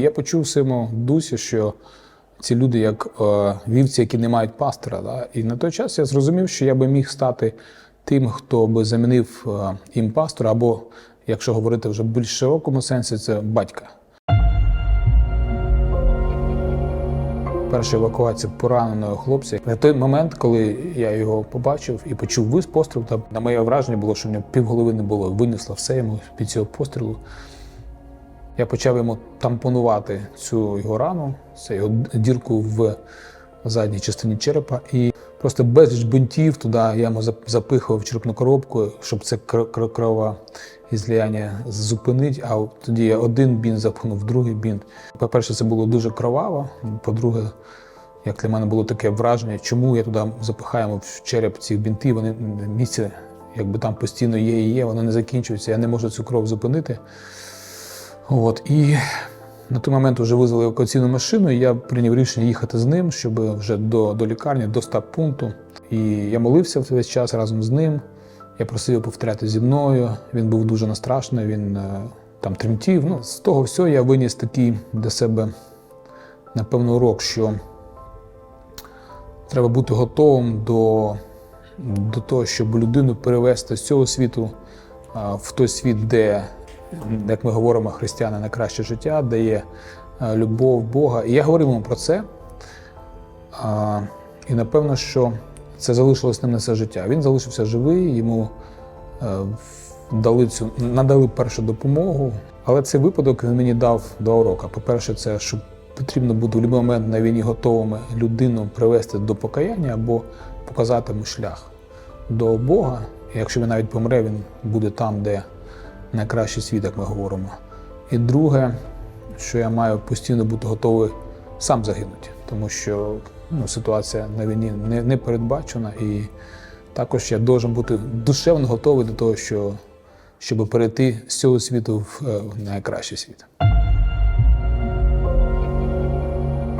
Я почув в дусі, що ці люди як е, вівці, які не мають пастора. Да? І на той час я зрозумів, що я би міг стати тим, хто би замінив е, їм пастора, або, якщо говорити вже в більш широкому сенсі, це батька. Перша евакуація пораненого хлопця. На той момент, коли я його побачив і почув вис постріл, та на моє враження було, що в нього півголови не було, винесло все йому під цього пострілу. Я почав йому тампонувати цю його рану, це його дірку в задній частині черепа. І просто безліч бинтів туди я йому запихував черепну коробку, щоб це кровоізлияння зупинити. А тоді я один бінт запхнув другий бінт. По-перше, це було дуже кроваво. По-друге, як для мене було таке враження, чому я туди запихаємо в череп ці бінти, вони місце, якби там постійно є і є, воно не закінчується. Я не можу цю кров зупинити. От, і на той момент вже визвали евакуаційну машину, і я прийняв рішення їхати з ним, щоб вже до, до лікарні, до стаб-пункту. І я молився в весь час разом з ним. Я просив його повторяти зі мною. Він був дуже настрашний, він е, там тремтів. Ну, з того всього я виніс такий для себе, напевно, урок, що треба бути готовим до, до того, щоб людину перевести з цього світу в той світ, де, як ми говоримо, християни на краще життя, де є а, любов Бога. І я говорив йому про це. І напевно, що це залишилось ним на все життя. Він залишився живий, йому е, дали цю, надали першу допомогу. Але цей випадок він мені дав два уроки. По-перше, це що потрібно буде в будь-який момент на війні готовими людину привести до покаяння або показати йому шлях до Бога. І якщо він навіть помре, він буде там, де найкращий світ, як ми говоримо. І друге, що я маю постійно бути готовий сам загинути, тому що ну, ситуація на війні не, не передбачена, і також я должен бути душевно готовий до того, що, щоб перейти з цього світу в е, найкращий світ.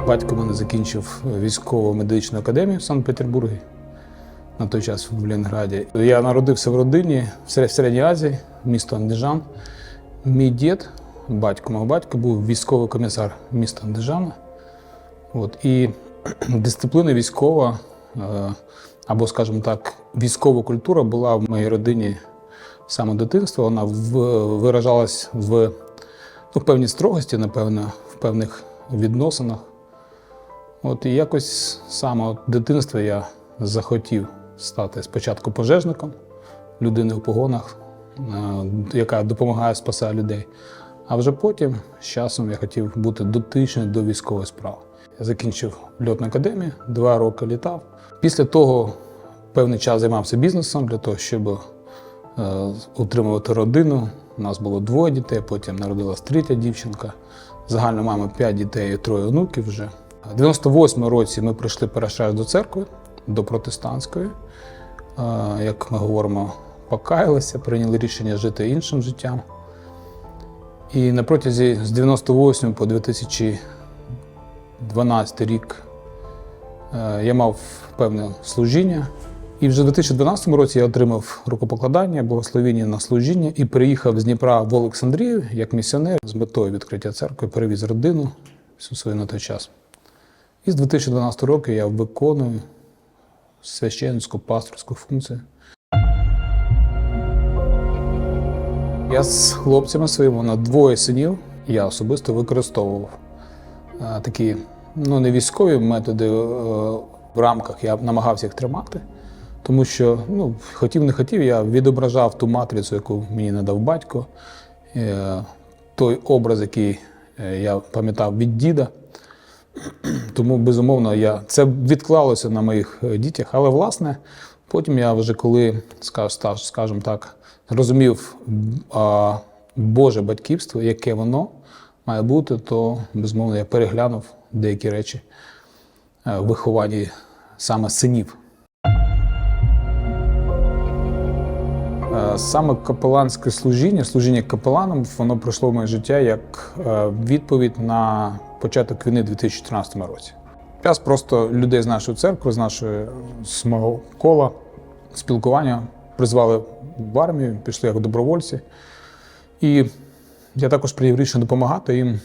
Батько мене закінчив військово медичну академію в Санкт-Петербурзі на той час в Ленграді. Я народився в родині в Середній Азії, місто Андижан. Мій дід, батько мого батька, був військовий комісар міста Андижана. От, і дисципліна військова, е, або, скажімо так, військова культура була в моїй родині самого дитинства. Вона виражалась в ну, певній строгості, напевно, в певних відносинах. От і якось саме от дитинства я захотів стати спочатку пожежником, людини в погонах, е, яка допомагає спасає людей. А вже потім, з часом, я хотів бути дотичний до військової справи. Я закінчив льотну академію, два роки літав. Після того певний час займався бізнесом для того, щоб е, утримувати родину. У нас було двоє дітей, потім народилась третя дівчинка. Загально маємо п'ять дітей і троє онуків вже. У 98-му році ми прийшли перший раз до церкви, до протестантської. Як ми говоримо, покаялися, прийняли рішення жити іншим життям. І на протязі з 98 по 2012 рік е, я мав певне служіння. І вже в 2012 році я отримав рукопокладання, благословіння на служіння і приїхав з Дніпра в Олександрію як місіонер з метою відкриття церкви, перевіз родину всю свою на той час. І з 2012 року я виконую священницьку пасторську функцію. Я з хлопцями своїми на двоє синів. Я особисто використовував е, такі ну, не військові методи е, в рамках. Я намагався їх тримати, тому що ну, хотів не хотів, я відображав ту матрицю, яку мені надав батько, е, той образ, який я пам'ятав від діда. Тому, безумовно, я це відклалося на моїх е, дітях. Але власне, потім я вже коли скажімо так, розумів а, Боже батьківство, яке воно має бути, то безумовно я переглянув деякі речі е, в вихованні саме синів. Е, Саме капеланське служіння, служіння капеланом, воно пройшло в моє життя як відповідь на початок війни у 2014 році. Час просто людей з нашої церкви, з нашої з мого кола спілкування призвали в армію, пішли як добровольці. І я також прийняв рішення допомагати їм.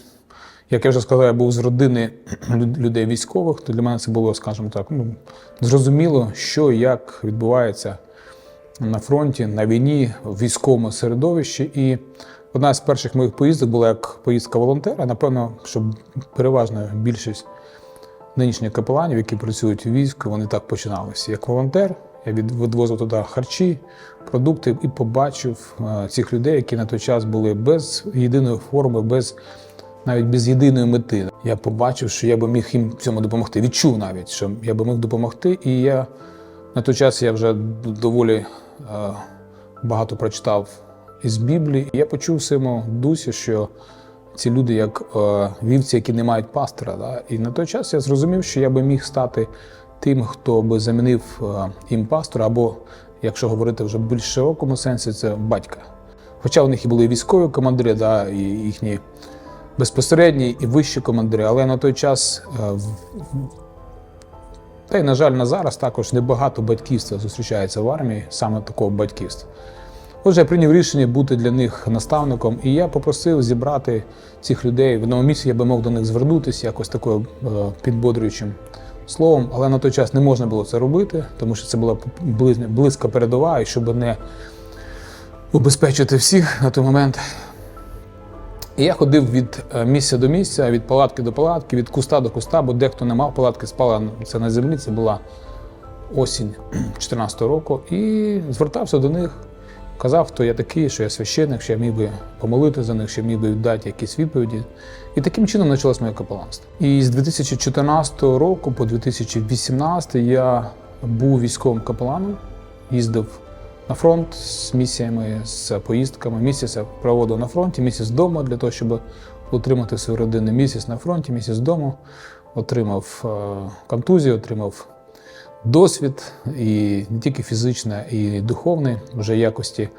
Як я вже сказав, я був з родини людей військових, то для мене це було, скажімо так, ну, зрозуміло, що і як відбувається на фронті, на війні, в військовому середовищі. І одна з перших моїх поїздок була як поїздка волонтера. Напевно, що переважна більшість нинішніх капеланів, які працюють у війську, вони так починалися. Як волонтер, я відвозив туди харчі, продукти і побачив е, цих людей, які на той час були без єдиної форми, без навіть без єдиної мети. Я побачив, що я би міг їм цьому допомогти. Відчув навіть, що я би міг допомогти. І я на той час я вже доволі багато прочитав із Біблії. Я почув в своєму дусі, що ці люди як е, вівці, які не мають пастора. Да? І на той час я зрозумів, що я би міг стати тим, хто би замінив е, їм пастора, або, якщо говорити вже в більш широкому сенсі, це батька. Хоча у них і були військові командири, да, і їхні безпосередні і вищі командири, але на той час, е, та й, на жаль, на зараз також небагато батьківства зустрічається в армії, саме такого батьківства. Отже, я прийняв рішення бути для них наставником, і я попросив зібрати цих людей в одному місці, я би мог до них звернутися якось такою е, підбодрюючим словом, але на той час не можна було це робити, тому що це була близь- близька передова, і щоб не убезпечити всіх на той момент. І я ходив від е, місця до місця, від палатки до палатки, від куста до куста, бо дехто не мав палатки, спала це на землі. Це була осінь 2014 року. І звертався до них, казав, хто я такий, що я священник, що я міг би помолити за них, що я міг би дати якісь відповіді. І таким чином почалось моє капеланство. І з 2014 року по 2018 я був військовим капеланом, їздив на фронт з місіями, з поїздками. Місяць я проводив на фронті, місяць вдома для того, щоб утримати свою родину. Місяць на фронті, місяць вдома. Отримав е, контузію, отримав досвід і не тільки фізичний, і духовний, вже якості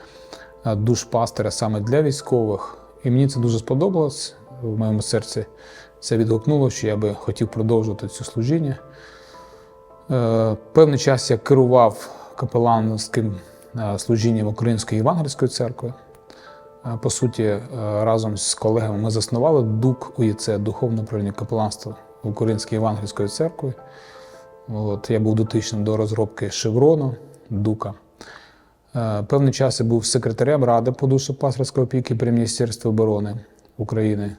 е, душ-пастиря саме для військових. І мені це дуже сподобалось в моєму серці. Це відгукнуло, що я би хотів продовжувати це служіння. Е, Певний час я керував капеланським служінням Української Євангельської церкви. Е, По суті, е, разом з колегами ми заснували ДУК УЄЦ, Духовне управління капеланства Української Євангельської церкви. От, я був дотичним до розробки шеврону ДУКа. Е, Певний час я був секретарем Ради по душопастерської опіки при Міністерстві оборони України.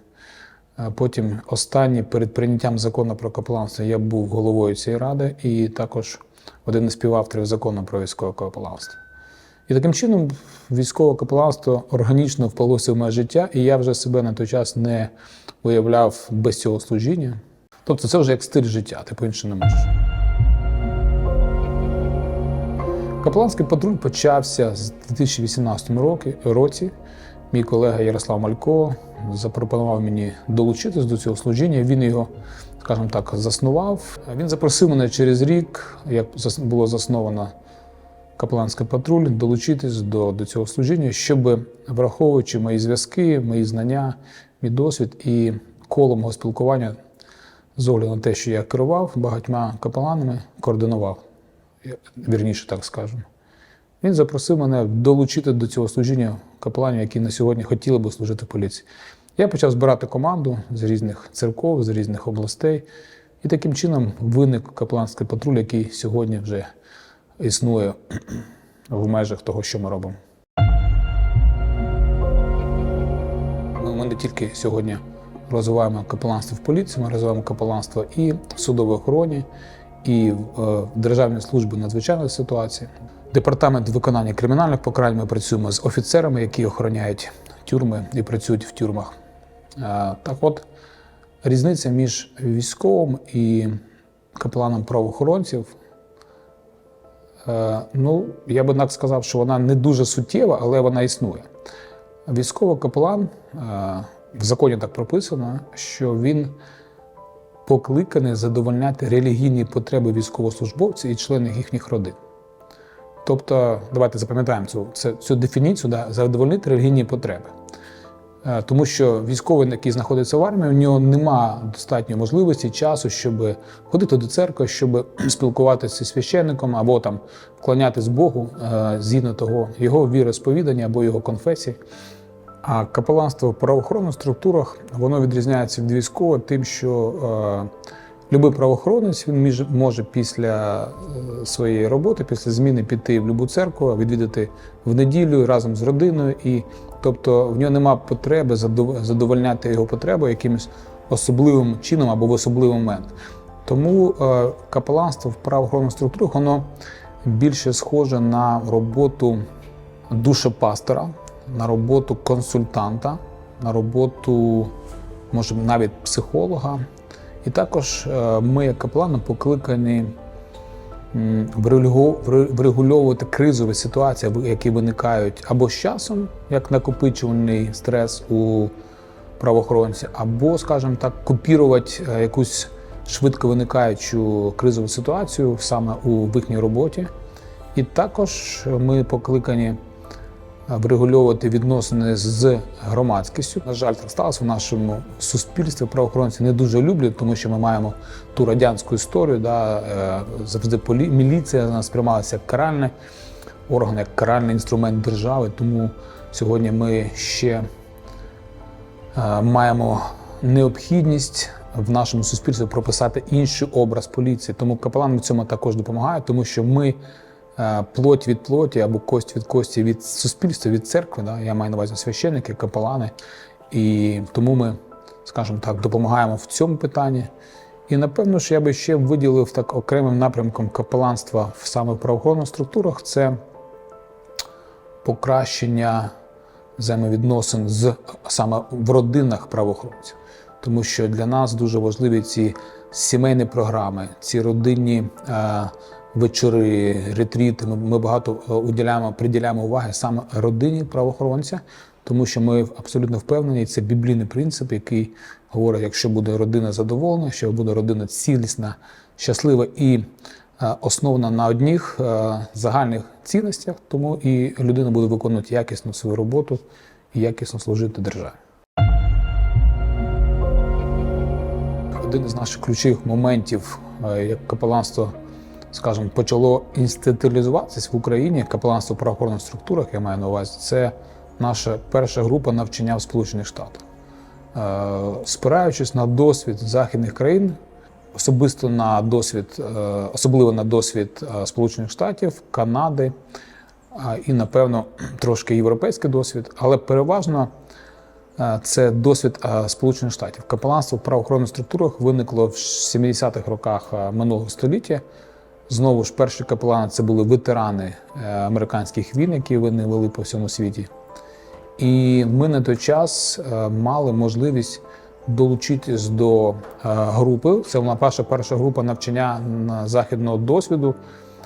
Е, Потім останній перед прийняттям закону про капеланство я був головою цієї ради і також один із співавторів закону про військове капеланство. І таким чином військове капеланство органічно впалося в моє життя, і я вже себе на той час не уявляв без цього служіння. Тобто це вже як стиль життя, ти по-іншому не можеш. Капеланський патруль почався з 2018 роки- році. Мій колега Ярослав Малько запропонував мені долучитись до цього служіння. Він його, скажімо так, заснував. Він запросив мене через рік, як було засновано капеланський патруль, долучитись до, до цього служіння, щоб, враховуючи мої зв'язки, мої знання, мій досвід і коло мого спілкування з огляду на те, що я керував багатьма капеланами, координував, вірніше так скажемо. Він запросив мене долучити до цього служіння капеланів, які на сьогодні хотіли би служити в поліції. Я почав збирати команду з різних церков, з різних областей, і таким чином виник капеланський патруль, який сьогодні вже існує в межах того, що ми робимо. Ми, ми не тільки сьогодні розвиваємо капеланство в поліції, ми розвиваємо капеланство і в судовій охороні, і в е, Державній службі надзвичайних ситуацій. Департамент виконання кримінальних покарань ми працюємо з офіцерами, які охороняють тюрми і працюють в тюрмах. Е, Так от, різниця між військовим і капеланом правоохоронців Ну, я би так сказав, що вона не дуже суттєва, але вона існує. Військовий капелан е, в законі так прописано, що він покликаний задовольняти релігійні потреби військовослужбовців і членів їхніх родин. Тобто, давайте запам'ятаємо цю, це- цю дефініцію, да, задовольнити релігійні потреби. Е, Тому що військовий, який знаходиться в армії, у нього нема достатньо можливості, часу, щоб ходити до церкви, щоб спілкуватися зі священником або там вклонятись Богу е, згідно того його віросповідання або його конфесії. А капеланство в правоохоронних структурах воно відрізняється від військового тим, що е, Любий правоохоронець він між- може після е, своєї роботи, після зміни піти в будь-яку церкву, відвідати в неділю разом з родиною, і тобто в нього немає потреби задов- задовольняти його потреби якимось особливим чином або в особливий момент. Тому е, капеланство в правоохоронних структурах воно більше схоже на роботу душепастора, на роботу консультанта, на роботу, може, навіть психолога. І також е, ми, як капелани, покликані врегульовувати кризові ситуації, які виникають або з часом, як накопичувальний стрес у правоохоронця, або, скажімо так, купірувати е, якусь швидко виникаючу кризову ситуацію саме у їхній роботі. І також ми покликані врегульовувати відносини з громадськістю. На жаль, так сталося в нашому суспільстві. Правоохоронці не дуже люблять, тому що ми маємо ту радянську історію. Да, е, завжди полі... міліція нас сприймалася як каральний орган, як каральний інструмент держави. Тому сьогодні ми ще е, маємо необхідність в нашому суспільстві прописати інший образ поліції. Тому капелан в цьому також допомагає, тому що ми плоть від плоті або кость від кості від суспільства, від церкви. Да? Я маю на увазі священники, капелани. І тому ми, скажімо так, допомагаємо в цьому питанні. І напевно, що я би ще виділив так окремим напрямком капеланства в саме правоохоронних структурах це покращення взаємовідносин з саме в родинах правоохоронців. Тому що для нас дуже важливі ці сімейні програми, ці родинні е, вечори, ретріти. Ми, ми багато е, уділяємо, приділяємо уваги саме родині правоохоронця, тому що ми абсолютно впевнені, це біблійний принцип, який говорить, якщо буде родина задоволена, що буде родина цілісна, щаслива і е, основана на одних е, загальних цінностях, тому і людина буде виконувати якісно свою роботу і якісно служити державі. Один із наших ключових моментів, як капеланство, скажімо, почало інституалізуватися в Україні, капеланство в правоохоронних структурах, я маю на увазі, це наша перша група навчання в Сполучених Штатах. Е, Спираючись на досвід західних країн, особисто на досвід, е, особливо на досвід е, Сполучених Штатів, Канади і, напевно, трошки європейський досвід, але переважно це досвід Сполучених Штатів. Капеланство в правоохоронних структурах виникло в 70-х роках минулого століття. Знову ж перші капелани це були ветерани е, американських війн, які вони вели по всьому світі. І ми на той час е, мали можливість долучитись до е, групи. Це була перша перша група навчання на західного досвіду,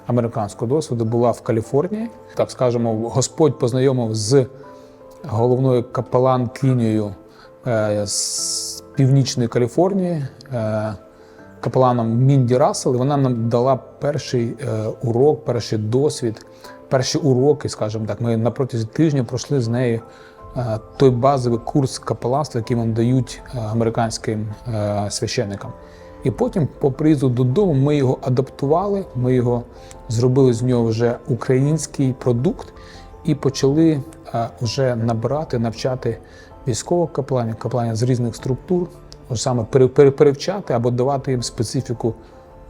американського досвіду була в Каліфорнії. Так скажемо, Господь познайомив з головною капелан-клінією з північної Каліфорнії. Капеланом Мінді Рассел, і вона нам дала перший е, урок, перший досвід, перші уроки, скажімо так. Ми на протязі тижня пройшли з нею е, той базовий курс капеланства, який нам дають е, американським священникам. І потім, по приїзду додому, ми його адаптували, ми його зробили з нього вже український продукт і почали вже набирати, навчати військових капеланів, капеланів з різних структур, саме пере- пере- перевчати або давати їм специфіку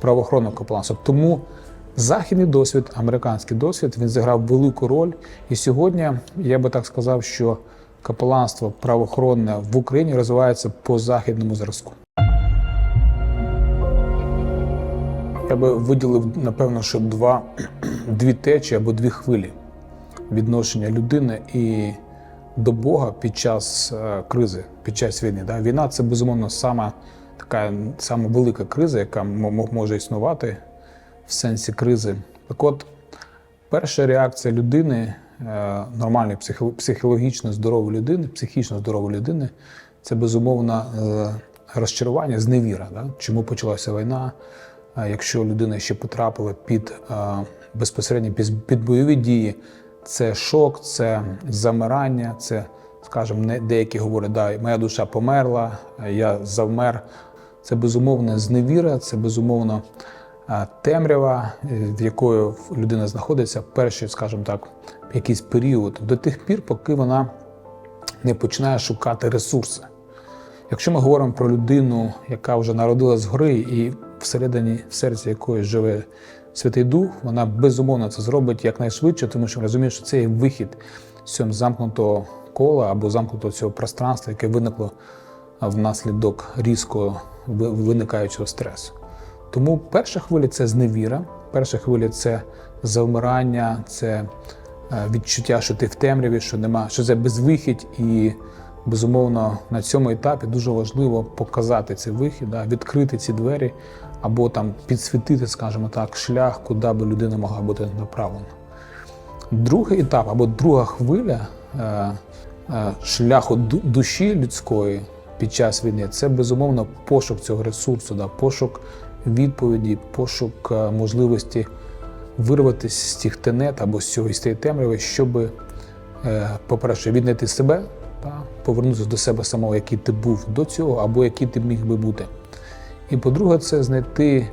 правоохоронного капеланства. Тому західний досвід, американський досвід, він зіграв велику роль. І сьогодні я би так сказав, що капеланство правоохоронне в Україні розвивається по західному зразку. Я би виділив, напевно, що два, дві течі або дві хвилі відношення людини і до Бога під час е, кризи, під час війни. Да? Війна це безумовно сама така сама велика криза, яка може існувати в сенсі кризи. Так от, перша реакція людини, е, нормальної психологічно здорової людини, психічно здорової людини, це безумовно е, розчарування, зневіра. Да? Чому почалася війна? Якщо людина ще потрапила під безпосередньо під бойові дії, це шок, це замирання, це, скажімо, деякі говорять, да, моя душа померла, е, я завмер. Це безумовно зневіра, це безумовно е, темрява, е, в якої людина знаходиться перший, скажімо так, якийсь період до тих пір, поки вона не починає шукати ресурси. Якщо ми говоримо про людину, яка вже народилась згори і всередині в серці якої живе Святий Дух, вона безумовно це зробить якнайшвидше, тому що розуміє, що це є вихід з цього замкнутого кола або замкнутого цього пространства, яке виникло внаслідок різко виникаючого стресу. Тому перша хвиля це зневіра, перша хвиля це завмирання, це е, відчуття, що ти в темряві, що нема, що це безвихідь, і безумовно на цьому етапі дуже важливо показати цей вихід, відкрити ці двері або там підсвітити, скажімо так, шлях, куди би людина могла бути направлена. Другий етап або друга хвиля е, е, шляху душі людської під час війни це безумовно пошук цього ресурсу, да, пошук відповіді, пошук е, можливості вирватися з цих тенет або з цього із цієї темряви, щоб, по-перше, віднайти себе, та, повернутися до себе самого, який ти був до цього, або який ти міг би бути. І по-друге, це знайти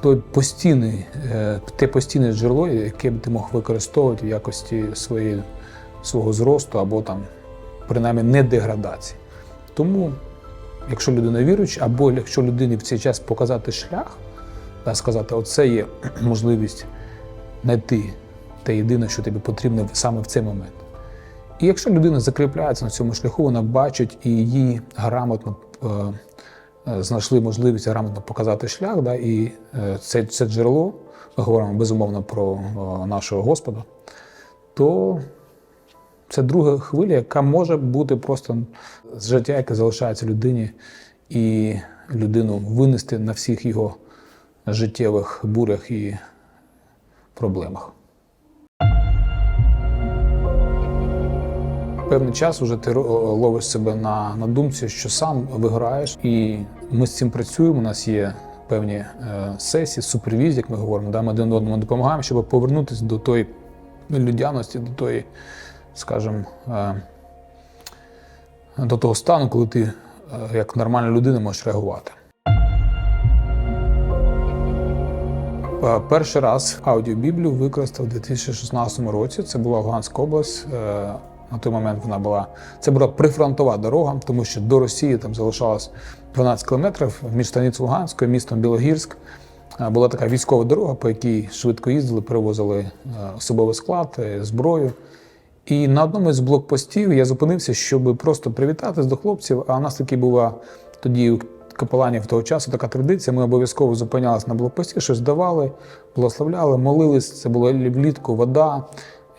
той постійний, е, те постійне джерело, яке б ти мог використовувати в якості своєї, свого зросту або там, принаймні, не деградації. Тому, якщо людина віруюча, або якщо людині в цей час показати шлях, та сказати, оце є можливість знайти те єдине, що тобі потрібно саме в цей момент. І якщо людина закріпляється на цьому шляху, вона бачить і їй грамотно е, знайшли можливість грамотно показати шлях, да, і е, це, це джерело, ми говоримо безумовно про е, нашого Господа, то це друга хвиля, яка може бути просто з життя, яке залишається людині, і людину винести на всіх його життєвих бурях і проблемах. Певний час вже ти ловиш себе на, на думці, що сам виграєш, і ми з цим працюємо. У нас є певні е, сесії, супервізії, як ми говоримо, да? ми один одному допомагаємо, щоб повернутися до тої людяності, до тої, скажімо, е, до того стану, коли ти е, як нормальна людина можеш реагувати. Е, Перший раз аудіобіблію використав у 2016 році. Це була Луганська область. На той момент вона була це була прифронтова дорога, тому що до Росії там залишалось 12 кілометрів між станицею Луганською містом Білогірськ. Е, Була така військова дорога, по якій швидко їздили, перевозили е, особовий склад, е, зброю. І на одному з блокпостів я зупинився, щоб просто привітатись до хлопців. А у нас таки була тоді у капеланів того часу така традиція. Ми обов'язково зупинялись на блокпості, щось давали, благословляли, молились. Це було влітку вода,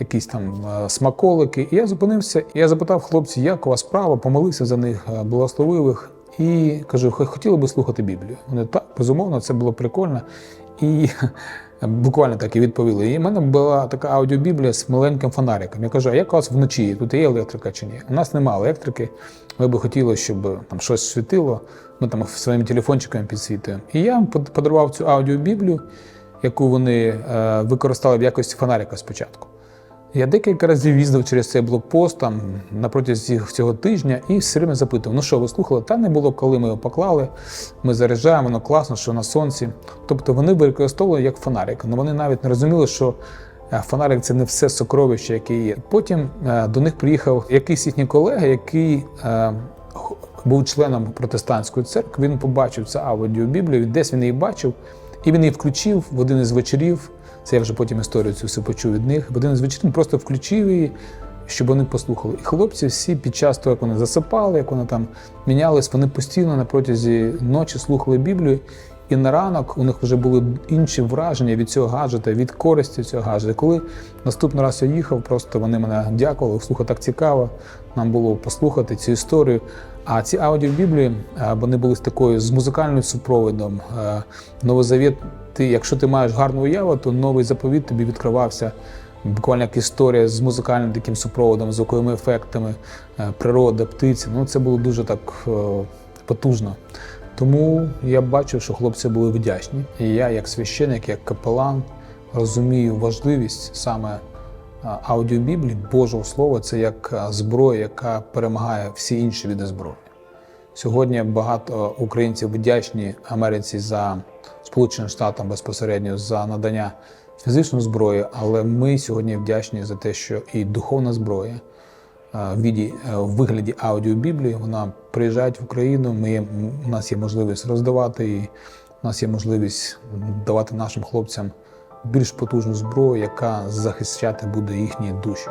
якісь там е, смаколики. І я зупинився, і я запитав хлопців, як у вас справа, помолився за них, е, благословив їх. І кажу, хотіли би слухати Біблію. Вони так, безумовно, це було прикольно. І буквально так і відповіли. І в мене була така аудіобіблія з маленьким фонариком. Я кажу, а як у вас вночі? Тут є електрика чи ні? У нас немає електрики. Ми би хотіли, щоб там щось світило. Ми там своїми телефончиками підсвітуємо. І я подарував цю аудіобіблію, яку вони е, використали в якості фонарика спочатку. Я декілька разів їздив через цей блокпост там протязі цього тижня і все время запитував: ну що, ви слухали? Та не було, коли ми його поклали. Ми заряджаємо, воно класно, що на сонці. Тобто вони використовували як фонарик. але вони навіть не розуміли, що е, фонарик це не все сокровище, яке є. Потім е, до них приїхав якийсь їхній колега, який е, був членом протестантської церкви. Він побачив цю аудіобіблію, десь він її бачив, і він її включив в один із вечорів. Це я вже потім історію цю всю почув від них. Один із вечорів просто включив її, щоб вони послухали. І хлопці всі під час того, як вони засипали, як вони там мінялись, вони постійно на протязі ночі слухали Біблію. І на ранок у них вже були інші враження від цього гаджета, від користі цього гаджета. Коли наступний раз я їхав, просто вони мене дякували, слухай, так цікаво. Нам було послухати цю історію. А ці аудіобіблії е, вони були з такою з музикальним супроводом. Е, Новий завіт, ти, якщо ти маєш гарну уяву, то новий заповіт тобі відкривався. Буквально як історія з музикальним таким супроводом, звуковими ефектами, е, природа, птиці. Ну це було дуже так е, потужно. Тому я бачив, що хлопці були вдячні. І я, як священик, як капелан, розумію важливість саме а, аудіобіблії, Божого Слова, це як зброя, яка перемагає всі інші види зброї. Сьогодні багато українців вдячні Америці за Сполученим Штатам безпосередньо за надання фізичної зброї, але ми сьогодні вдячні за те, що і духовна зброя, в віді- е, в вигляді аудіобіблії. Вона приїжджає в Україну. Ми, у нас є можливість роздавати її, у нас є можливість давати нашим хлопцям більш потужну зброю, яка захищати буде їхні душі.